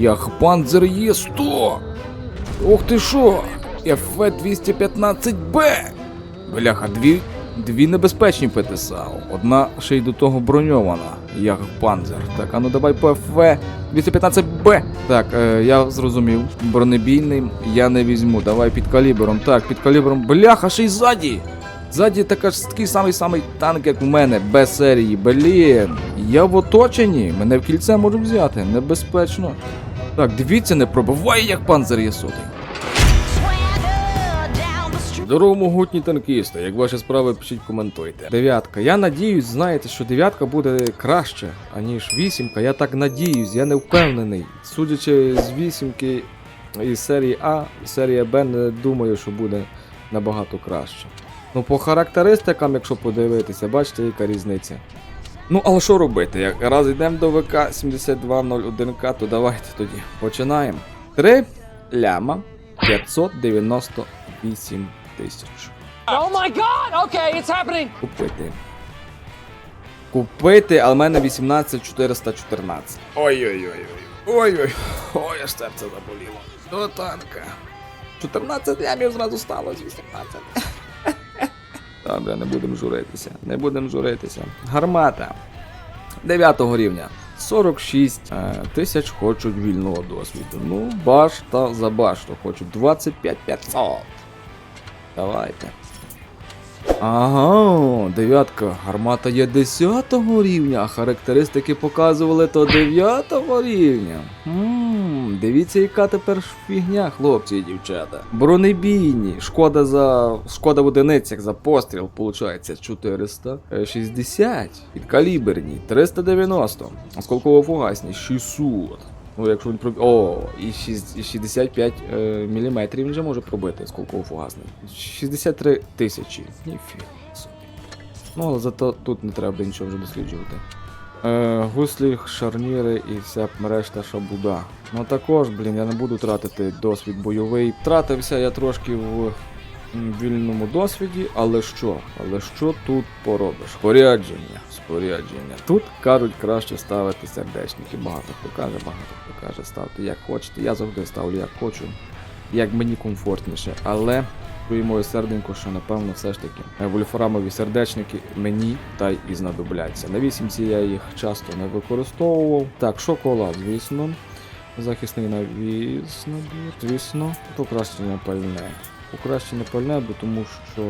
Як панзер є 100. Ох ти що? ФВ-215Б. Бляха, дві, дві небезпечні ПТСА. Одна ще й до того броньована, як панзер. Так, а ну давай по ФВ-215Б. Так, е, я зрозумів. Бронебійний я не візьму. Давай під калібром. Так, під калібром. Бляха, ще й ззаді. Ззаді така ж такий самий самий танк, як у мене, без серії. Блін. Я в оточенні. Мене в кільце можуть взяти. Небезпечно. Так, дивіться, не пробиває, як панзер є сотий. Здорово, могутні танкісти. Як ваші справи, пишіть, коментуйте. Дев'ятка. Я надіюсь, знаєте, що дев'ятка буде краще, аніж вісімка. Я так надіюсь, я не впевнений. Судячи з вісімки із серії А, серія Б, не думаю, що буде набагато краще. Ну, по характеристикам, якщо подивитися, бачите, яка різниця. Ну, але що робити? Як Раз йдемо до ВК 7201К, то давайте тоді починаємо. 3 ляма 598 тисяч. О, my god! Okay, it's happening! Купити. Купити, але мене 18414. Ой-ой-ой. Ой-ой. Ой, аж серце заболіло. До танка. 14 лямів зразу стало, 18. Та, не будемо журитися. Не будемо журитися. Гармата 9 рівня. 46 е, тисяч хочуть вільного досвіду. Ну, башта за башту хочуть. 25 500. Давайте. Ага, дев'ятка. Гармата є 10 рівня, а характеристики показували то 9 рівня. М -м -м дивіться, яка тепер фігня, хлопці і дівчата. Бронебійні. Шкода за. Шкода в одиницях за постріл, виходить, 460. Підкаліберні 390. Осколково фугасні 600. Ну, якщо він проб... О, і, 6, і 65 е, мм він же може пробити сколково фугасний. 63 тисячі. Ніфіга. Ну, але зато тут не треба нічого вже досліджувати. Е, гуслі, шарніри і вся решта шабуда. Ну також, блін, я не буду тратити досвід бойовий. Тратився я трошки в вільному досвіді, але що? Але що тут поробиш? Спорядження, спорядження. Тут кажуть краще ставити сердечники. Багато хто каже, багато хто каже, ставте як хочете. Я завжди ставлю як хочу, як мені комфортніше. Але моє серденько, що напевно все ж таки е, вольфрамові сердечники мені та й і знадобляться. На вісімці я їх часто не використовував. Так, шоколад, звісно. Захисний навіс набір, звісно, покращення пальне. Покращення пальне, бо тому що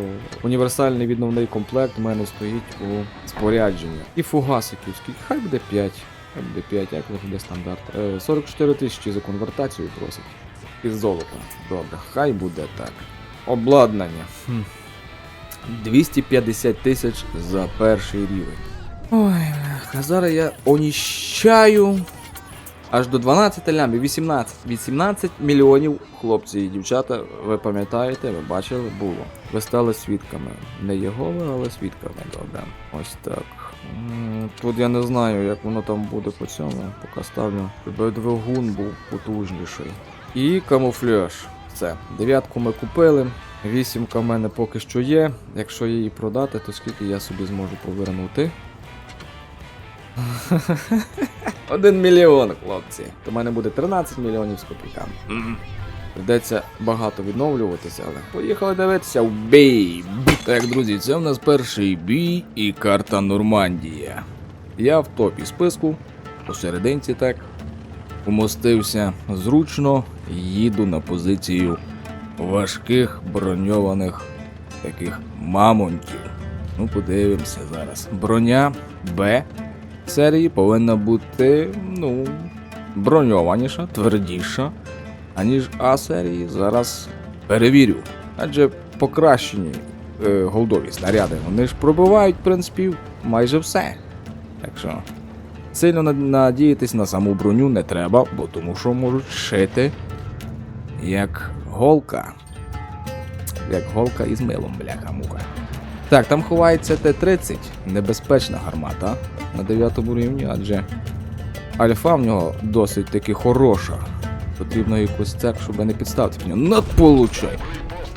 універсальний відновний комплект в мене стоїть у спорядженні. І фугасиків, скільки хай буде 5. Хай буде 5, як буде стандарт. Е, 44 тисячі за конвертацію просить. Із золота. Добре, хай буде так. Обладнання. 250 тисяч за перший рівень. Ой, бляха, зараз я оніщаю. Аж до 12 лямів, 18. 18 мільйонів хлопці і дівчата, ви пам'ятаєте, ви бачили, було. Ви стали свідками. Не Єгови, але свідками, добре. Ось так. Тут я не знаю, як воно там буде по цьому. Поки ставлю, двигун був потужніший. І камуфляж. Все. Дев'ятку ми купили. Вісімка в мене поки що є. Якщо її продати, то скільки я собі зможу повернути? Один мільйон, хлопці. То в мене буде 13 мільйонів з копійками. Придеться багато відновлюватися, але поїхали дивитися в бій. Так, друзі, це в нас перший бій і карта Нормандія. Я в топі списку, посерединці так. Умостився зручно, їду на позицію важких броньованих таких мамонтів. Ну, подивимося зараз. Броня Б серії повинна бути, ну, броньованіша, твердіша, аніж А серії. Зараз перевірю. Адже покращені е, голдові снаряди, вони ж пробивають, в принципі, майже все. Так що сильно над- надіятись на саму броню не треба, бо тому що можуть шити як голка. Як голка із милом, бляха муха. Так, там ховається Т-30, небезпечна гармата на 9 рівні, адже альфа в нього досить таки хороша. Потрібно якусь церк, щоб не підставити в нього. Надполучай!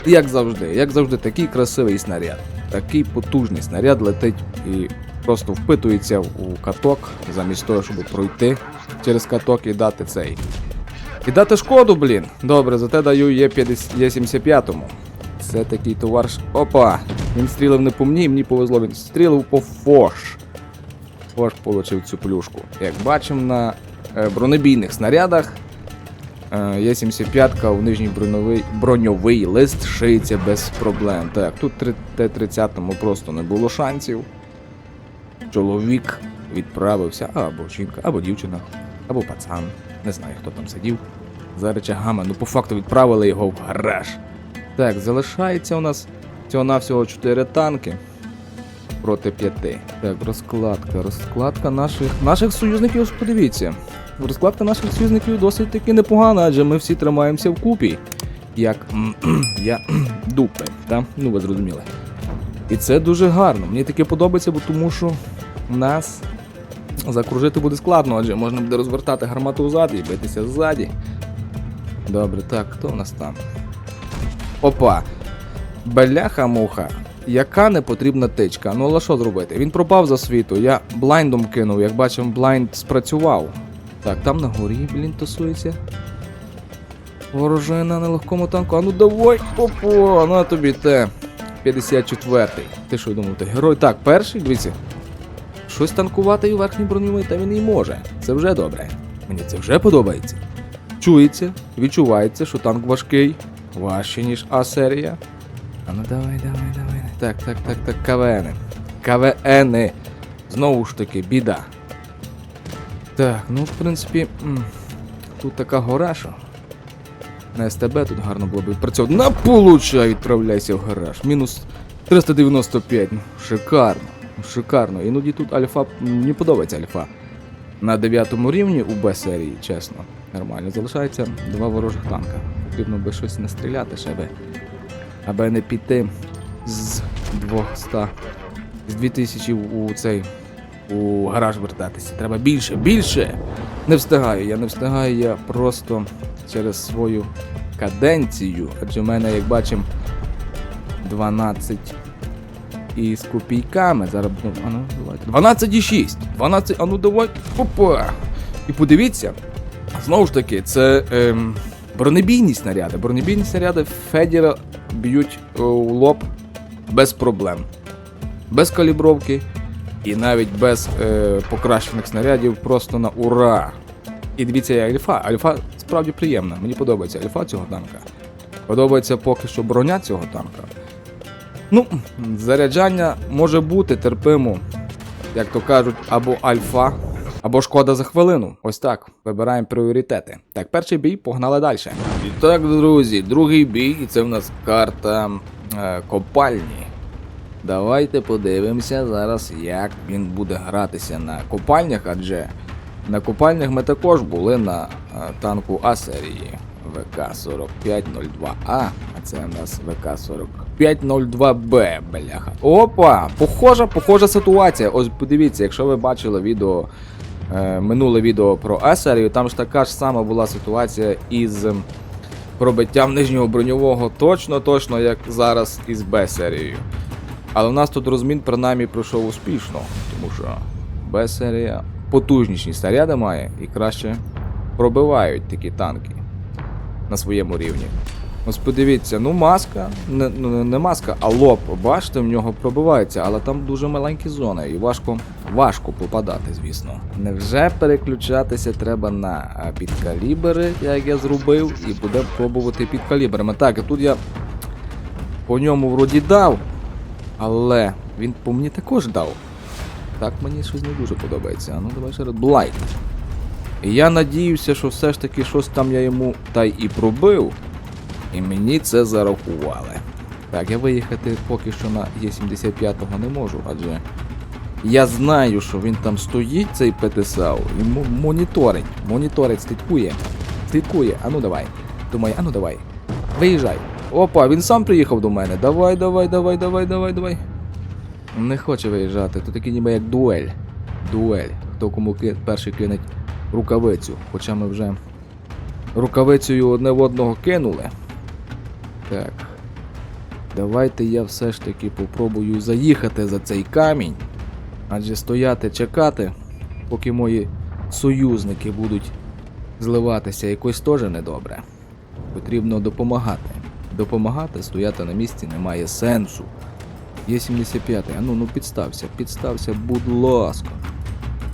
Як завжди, як завжди, такий красивий снаряд. Такий потужний снаряд летить і просто впитується у каток, замість того, щоб пройти через каток і дати цей І дати шкоду, блін. Добре, зате даю є 50 є 75-му. Це такий товариш. Опа! Він стрілив не по мені, мені повезло, він стрілив по Фош. Фош отримав цю плюшку. Як бачимо на е, бронебійних снарядах. Е, є 75 у нижній броньовий, броньовий лист шиється без проблем. Так, тут Т-30 просто не було шансів. Чоловік відправився, або жінка, або дівчина, або пацан. Не знаю, хто там сидів. За речагами, ну по факту відправили його в гараж. Так, залишається у нас всього-навсього 4 танки проти 5. Так, розкладка. Розкладка наших наших союзників, подивіться. Розкладка наших союзників досить таки непогана, адже ми всі тримаємося вкупі. Як я дупи, та? Ну ви зрозуміли. І це дуже гарно. Мені таке подобається, бо тому що нас закружити буде складно, адже можна буде розвертати гармату взад і битися ззаді. Добре, так, хто у нас там? Опа. Бляха-муха. Яка не потрібна тичка. Ну але що зробити? Він пропав за світу. Я блайндом кинув, як бачимо, блайнд спрацював. Так, там на горі, блін, тусується. Ворожина на легкому танку. А ну давай! Опа, на тобі те. 54-й. Ти що думав, ти герой? Так, перший, дивіться. Щось танкувати у верхній броньовий, та він і може. Це вже добре. Мені це вже подобається. Чується, відчувається, що танк важкий, важче, ніж А-серія. А ну давай, давай, давай. Так, так, так, так, КВНи. КВНи. Знову ж таки, біда. Так, ну в принципі, тут така гора, що. На СТБ тут гарно було б відпрацьовувати. На получай, відправляйся в гараж. Мінус 395. Ну, шикарно. Шикарно. Іноді тут альфа. Мені подобається альфа. На 9 рівні у Б серії, чесно. Нормально. Залишається два ворожих танка. Потрібно би щось не стріляти ще би. Аби не піти з 200. З 2000 у цей. У гараж вертатися. Треба більше, більше! Не встигаю, я не встигаю, я просто через свою каденцію. Адже в мене, як бачимо, 12 і з копійками. Зараз будемо. А ну, давайте. 12 і 6. 12, а ну давайте. Опа! І подивіться, знову ж таки, це ем, бронебійні снаряди. Бронебійні снаряди Федіра б'ють у лоб без проблем. Без калібровки і навіть без е, покращених снарядів просто на ура. І дивіться, як альфа. Альфа справді приємна. Мені подобається альфа цього танка. Подобається поки що броня цього танка. Ну, заряджання може бути терпимо, як то кажуть, або альфа, або шкода за хвилину. Ось так. Вибираємо пріоритети. Так, перший бій, погнали далі. І так, друзі, другий бій, і це в нас карта е, копальні. Давайте подивимося зараз, як він буде гратися на копальнях, адже на копальнях ми також були на е, танку А серії ВК-4502А, а це у нас ВК-4502Б, бляха. Опа! Похожа, похожа ситуація. Ось подивіться, якщо ви бачили відео, е, минуле відео про А серію, там ж така ж сама була ситуація із пробиттям нижнього броньового точно, точно, як зараз із Б серією. Але в нас тут розмін принаймні пройшов успішно, тому що Б-серія потужніші снаряди має і краще пробивають такі танки на своєму рівні. Ось подивіться, ну маска, не, ну, не маска, а лоб, бачите, в нього пробивається, але там дуже маленькі зони і важко, важко попадати, звісно. Невже переключатися треба на а, підкалібри, як я зробив, і буде пробувати підкалібрами. Так, і тут я по ньому вроді дав, але він по мені також дав. Так мені щось не дуже подобається. А ну давай ще раз. Блайт. І я надіюся, що все ж таки щось там я йому та й і пробив. І мені це зарахували. Так, я виїхати поки що на Є75 не можу, адже я знаю, що він там стоїть, цей ПТСАУ, і моніторить, моніторить, слідкує. Слідкує, а ну давай. Думає, а ну давай. Виїжджай. Опа, він сам приїхав до мене. Давай, давай, давай, давай, давай, давай. Не хоче виїжджати, то таки ніби як дуель. Дуель. Хто кому перший кинеть рукавицю. Хоча ми вже рукавицею одне в одного кинули. Так. Давайте я все ж таки попробую заїхати за цей камінь. Адже стояти, чекати, поки мої союзники будуть зливатися якось теж недобре. Потрібно допомагати. Допомагати, стояти на місці немає сенсу. Є 75-й, а ну ну підстався, підстався, будь ласка.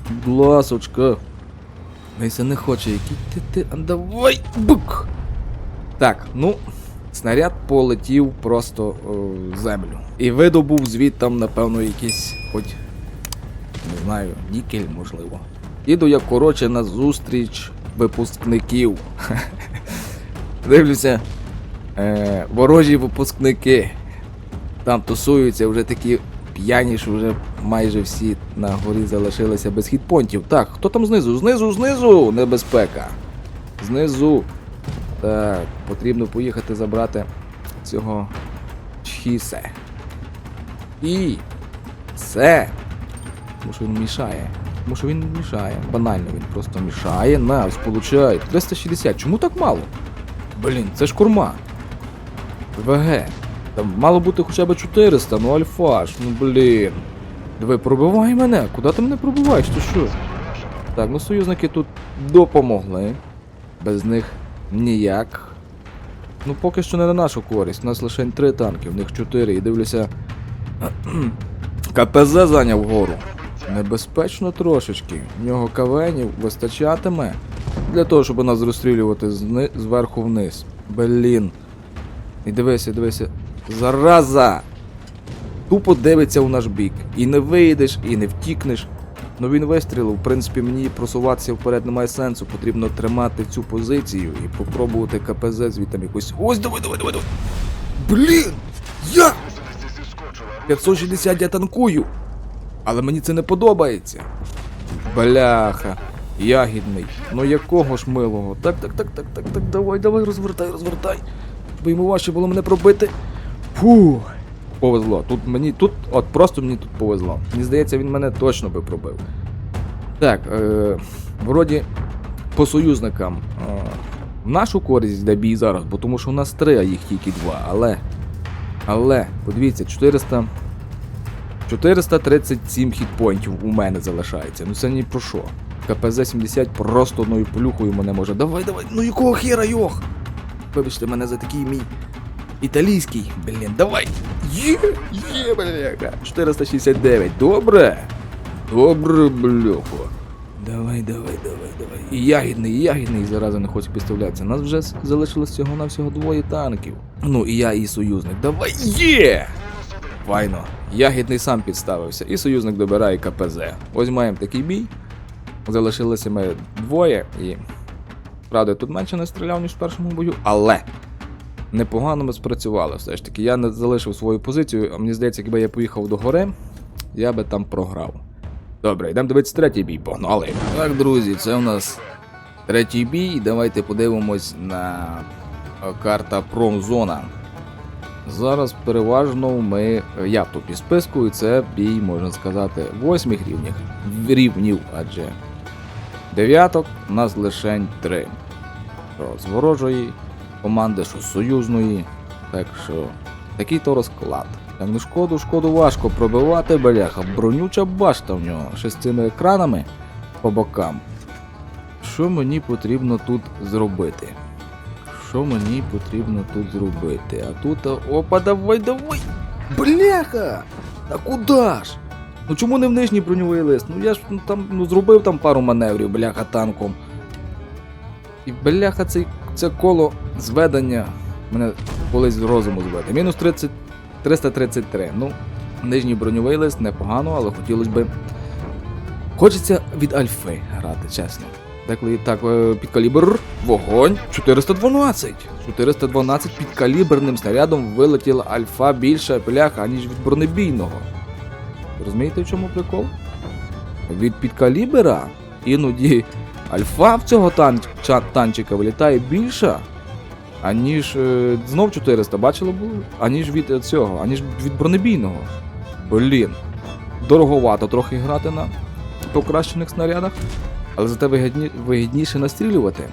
Будь ласочка. Леся не хоче, який ти ти. А давай! Бук! Так, ну. Снаряд полетів просто в землю. І видобув звідтам, напевно, якийсь, хоч, не знаю, нікель, можливо. Іду я, коротше, на зустріч випускників. Дивлюся, е, ворожі випускники. Там тусуються вже такі п'яні, що вже майже всі на горі залишилися без хітпонтів. Так, хто там знизу? Знизу, знизу! Небезпека. Знизу. Так, потрібно поїхати забрати цього чхісе. І все. Тому що він мішає. Тому що він мішає. Банально він просто мішає. На, сполучай. 360. Чому так мало? Блін, це ж курма. ВГ. Там мало бути хоча б 400, ну альфаш, ну блін. Диви, пробивай мене. Куди ти мене пробиваєш? Ти що? Так, ну союзники тут допомогли. Без них ніяк. Ну поки що не на нашу користь. У нас лише три танки, в них чотири. І дивлюся. КПЗ зайняв гору. Небезпечно трошечки. В нього кавенів вистачатиме для того, щоб нас розстрілювати зверху вниз. Блін. І дивися, дивися. Зараза! Тупо дивиться у наш бік. І не вийдеш, і не втікнеш. Ну він вистрілив. В принципі, мені просуватися вперед немає сенсу. Потрібно тримати цю позицію і попробувати КПЗ звідти якось. Ось давай, давай, давай, давай. Блін! Я! 560 я танкую! Але мені це не подобається. Бляха. Ягідний. Ну якого ж милого? Так, так, так, так, так, так, давай, давай, розвертай, розвертай. Бо йому важче було мене пробити. Фу. Повезло. Тут мені, тут, от просто мені тут повезло. Мені здається, він мене точно би пробив. Так, е, вроді по союзникам. Е, нашу користь йде бій зараз, бо тому що у нас три, а їх тільки два. Але. Але, подивіться, 400. 437 хітпоінтів у мене залишається. Ну це ні про що. КПЗ-70 просто одною плюхою мене може. Давай, давай, ну якого хера, йох! Вибачте мене за такий мій італійський. Блін, давай! Є, є, бляха. 469, добре. Добре, бляхо. Давай, давай, давай, давай. І ягідний, і ягідний зараза не хоче підставлятися. Нас вже залишилось всього навсього двоє танків. Ну і я, і союзник. Давай є! Файно. Ягідний сам підставився, і союзник добирає КПЗ. Ось маємо такий бій. Залишилося ми двоє, і. Правда, тут менше не стріляв, ніж в першому бою, але непогано ми спрацювали все ж таки. Я не залишив свою позицію, а мені здається, якби я поїхав до гори, я би там програв. Добре, йдемо дивитися третій бій, погнали. Так, друзі, це у нас третій бій. Давайте подивимось на е, карта промзона. Зараз переважно ми. Я в топі списку, і це бій, можна сказати, восьмих рівнів. рівнів, адже дев'яток у нас лише три. З ворожої команди, що союзної. Так що такий то розклад. Так, ну шкоду, шкоду важко пробивати, бляха. Бронюча башта в нього ще з цими екранами по бокам. Що мені потрібно тут зробити? Що мені потрібно тут зробити? А тут. Опа, давай, давай! Бляха! А куди ж? Ну чому не в нижній броньовий лист? Ну я ж ну, там ну, зробив там пару маневрів, бляха, танком. І бляха, цей, це коло зведення мене колись розуму зведе. Мінус 30, 333. Ну, нижній броньовий лист непогано, але хотілося б. Хочеться від альфи грати, чесно. Деколи так е, під калібр вогонь 412. 412 під каліберним снарядом вилетіла альфа більша бляха, ніж від бронебійного. Розумієте, в чому прикол? Від підкалібера іноді альфа в цього тан... ча- танчика вилітає більша, аніж е, знов 400, бачили було? Аніж від е, цього, аніж від бронебійного. Блін. Дороговато трохи грати на покращених снарядах, але зате вигідні... вигідніше настрілювати.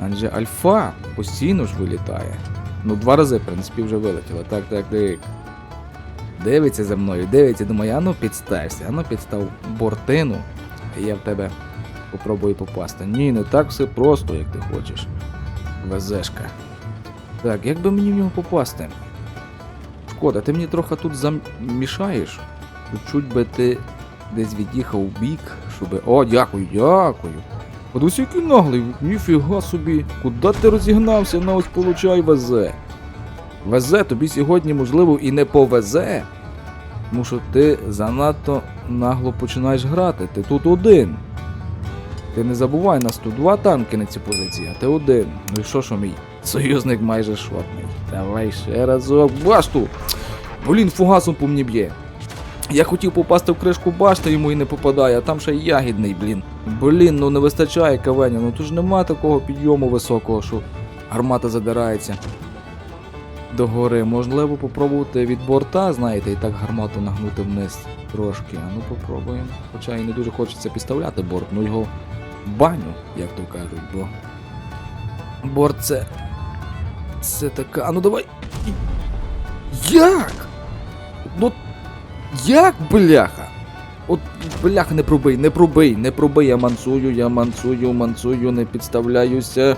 Адже альфа постійно ж вилітає. Ну, два рази, в принципі, вже вилетіло. Так, так, так. Дивиться за мною, дивиться, думає, ану підстався, ану підстав бортину, а я в тебе попробую попасти. Ні, не так все просто, як ти хочеш. Везешка. Так, як би мені в нього попасти? Шкода, ти мені трохи тут замішаєш. Чуть би ти десь від'їхав в бік, щоби. О, дякую, дякую. Подивись, який наглий, ніфіга собі. Куди ти розігнався, на ось получай везе. Везе тобі сьогодні, можливо, і не повезе. Тому що ти занадто нагло починаєш грати. Ти тут один. Ти не забувай, нас тут два танки на цій позиції, а ти один. Ну і що що мій? Союзник майже шотний. Давай ще разок. Башту! Блін, фугасом по мені б'є. Я хотів попасти в кришку башти, йому і не попадає, а там ще й ягідний, блін. Блін, ну не вистачає кавеня, ну тут ж нема такого підйому високого, що гармата задирається. До гори. Можливо, попробувати від борта, знаєте, і так гармату нагнути вниз трошки. А ну попробуємо. Хоча і не дуже хочеться підставляти борт, ну його баню, як то кажуть, бо. Борт це. Це така. А ну давай. Як? Ну. Як, бляха? От, бляха, не пробий, не пробий, не пробий, я мансую, я мансую, мансую, не підставляюся.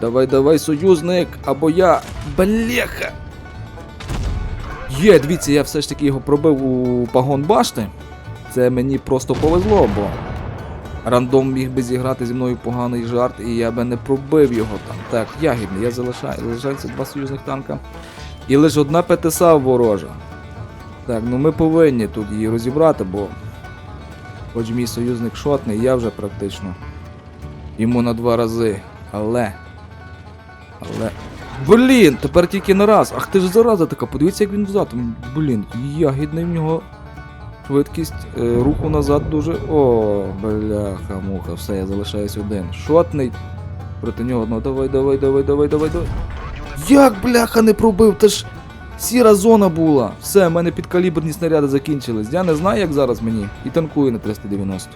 Давай, давай, союзник, або я. Бляха! Є, дивіться, я все ж таки його пробив у пагон башти. Це мені просто повезло, бо рандом міг би зіграти зі мною поганий жарт, і я би не пробив його там. Так, ягідний, я залишаю. Залишається два союзних танка. І лише одна ПТСА ворожа. Так, ну ми повинні тут її розібрати, бо. Хоч мій союзник шотний, я вже практично. Йому на два рази. Але. Але. Блін, тепер тільки на раз. Ах ти ж зараза така, подивіться, як він взад. Блін, ягідний в нього. Швидкість е, руху назад дуже. О, бляха, муха, все, я залишаюсь один. Шотний. Проти нього. Ну давай, давай, давай, давай, давай, давай. Як бляха не пробив? Та ж сіра зона була. Все, в мене підкаліберні снаряди закінчились. Я не знаю, як зараз мені. І танкую на 390.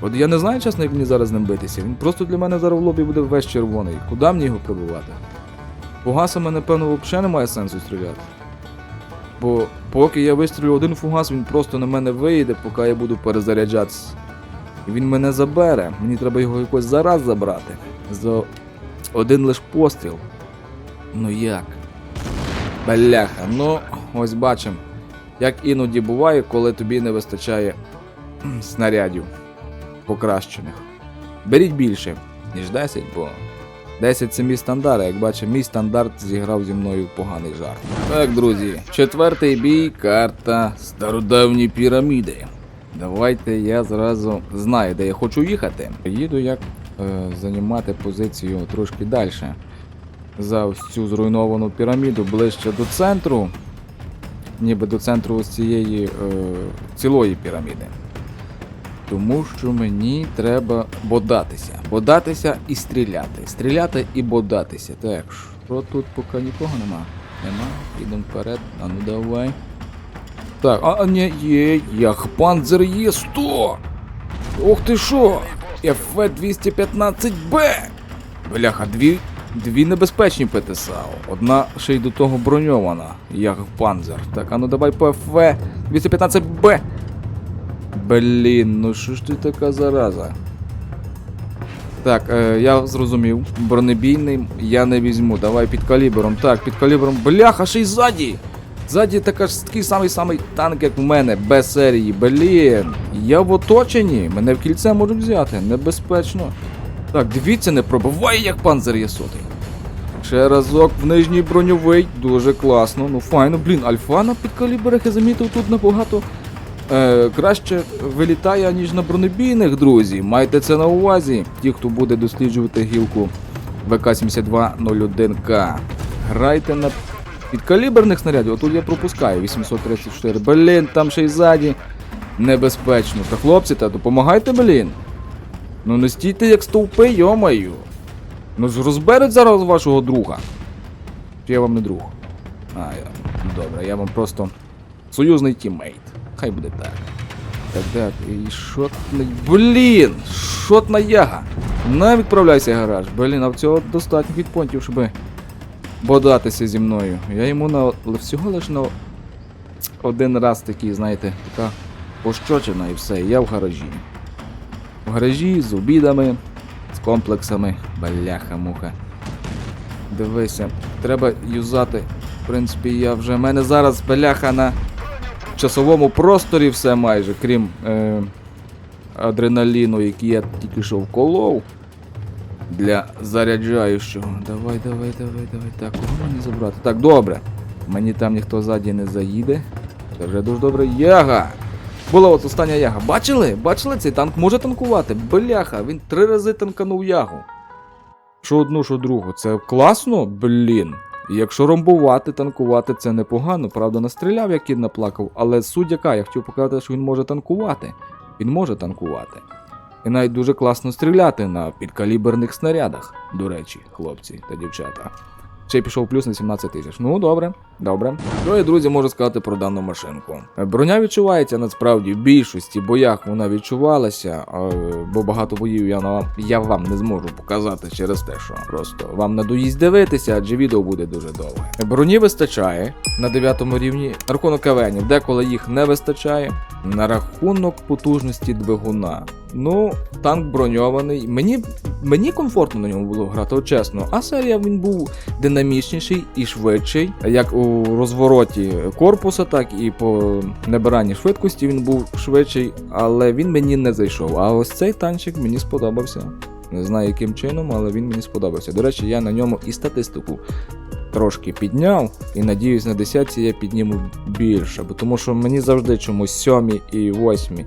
От я не знаю, чесно, як мені зараз з ним битися. Він просто для мене зараз в лобі буде весь червоний. Куди мені його пробивати? Фугасами, напевно, взагалі немає сенсу стріляти. Бо поки я вистрілю один фугас, він просто на мене вийде, поки я буду перезаряджатися. І він мене забере. Мені треба його якось зараз забрати. За один лиш постріл. Ну як? Бляха, ну ось бачимо. Як іноді буває, коли тобі не вистачає снарядів покращених. Беріть більше, ніж 10, бо 10 це мій стандарт, як бачимо, мій стандарт зіграв зі мною поганий жарт. Так, друзі, четвертий бій, карта стародавні піраміди. Давайте я зразу знаю, де я хочу їхати. Їду як е, займати позицію трошки далі. За ось цю зруйновану піраміду ближче до центру. Ніби до центру ось цієї е, цілої піраміди. Тому що мені треба бодатися. Бодатися і стріляти. Стріляти і бодатися. Так, що тут поки нікого нема? Нема. Ідемо вперед. А ну давай. Так, а, ні, є, як панзер є 100! Ох ти що! ФВ-215Б! Бляха, дві, дві небезпечні ПТСА. Одна ще й до того броньована, як панзер. Так, а ну давай по ФВ-215Б! Блін, ну що ж ти така зараза? Так, е, я зрозумів. Бронебійний я не візьму. Давай під калібром. Так, під калібром. Бляха, ще й ззаді! Ззаді така ж такий самий самий танк, як у мене, без серії. Блін. Я в оточенні. Мене в кільце можуть взяти. Небезпечно. Так, дивіться, не пробиває, як панзер є сотий. Ще разок в нижній броньовий. Дуже класно. Ну файно, блін, альфа на підкаліберах я замітив тут набагато е, краще вилітає, ніж на бронебійних, друзі. Майте це на увазі. Ті, хто буде досліджувати гілку ВК-7201К. Грайте на підкаліберних снарядів. Отут я пропускаю 834. Блін, там ще й ззаді. Небезпечно. Та хлопці, та допомагайте, блін. Ну не стійте як стовпи, йомаю. Ну розберуть зараз вашого друга. Чи я вам не друг? А, я... добре, я вам просто союзний тіммейт. Хай буде так. Так, так, і шотний. Блін! Шотна яга! На відправляйся гараж. Блін, а в цього достатньо хітпонтів, щоб бодатися зі мною. Я йому на всього лиш на один раз такий, знаєте, така пощочина і все, я в гаражі. в гаражі з обідами, з комплексами. Бляха-муха. Дивися, треба юзати. В принципі, я вже. в мене зараз бляха на часовому просторі все майже, крім е, адреналіну, який я тільки що вколов. Для заряджаючого. Давай, давай, давай, давай. Так, кого мені забрати? Так, добре. Мені там ніхто ззаді не заїде. Це вже дуже добре. Яга! Була от остання яга. Бачили? Бачили, цей танк може танкувати? Бляха, він три рази танканув ягу. Що одну, що другу. Це класно? Блін. Якщо ромбувати, танкувати, це непогано. Правда, настріляв, як кіт наплакав, але суть яка, я хотів показати, що він може танкувати. Він може танкувати. І навіть дуже класно стріляти на підкаліберних снарядах, до речі, хлопці та дівчата. Ще й пішов плюс на 17 тисяч. Ну, добре, добре. Що я, друзі, можу сказати про дану машинку. Броня відчувається насправді в більшості боях вона відчувалася, бо багато боїв я, на, я вам не зможу показати через те, що просто вам надоїсть дивитися, адже відео буде дуже довге. Броні вистачає на 9 рівні. На рахунок кавенів, деколи їх не вистачає. На рахунок потужності двигуна. Ну, танк броньований. Мені, мені комфортно на ньому було грати, от чесно. А серія він був динамічніший і швидший, як у розвороті корпуса, так і по набиранні швидкості він був швидший, але він мені не зайшов. А ось цей танчик мені сподобався. Не знаю яким чином, але він мені сподобався. До речі, я на ньому і статистику трошки підняв, і надіюсь, на 10 я підніму більше, бо тому що мені завжди чомусь 7 і 8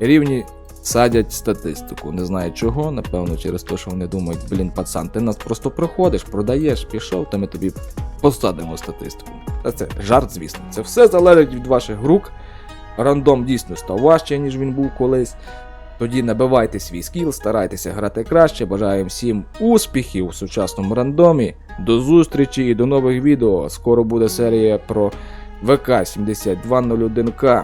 рівні садять статистику. Не знаю чого, напевно, через те, що вони думають, блін, пацан, ти нас просто проходиш, продаєш, пішов, то ми тобі посадимо статистику. Та це жарт, звісно. Це все залежить від ваших рук. Рандом дійсно став важче, ніж він був колись. Тоді набивайте свій скіл, старайтеся грати краще. Бажаю всім успіхів у сучасному рандомі. До зустрічі і до нових відео. Скоро буде серія про ВК 7201К.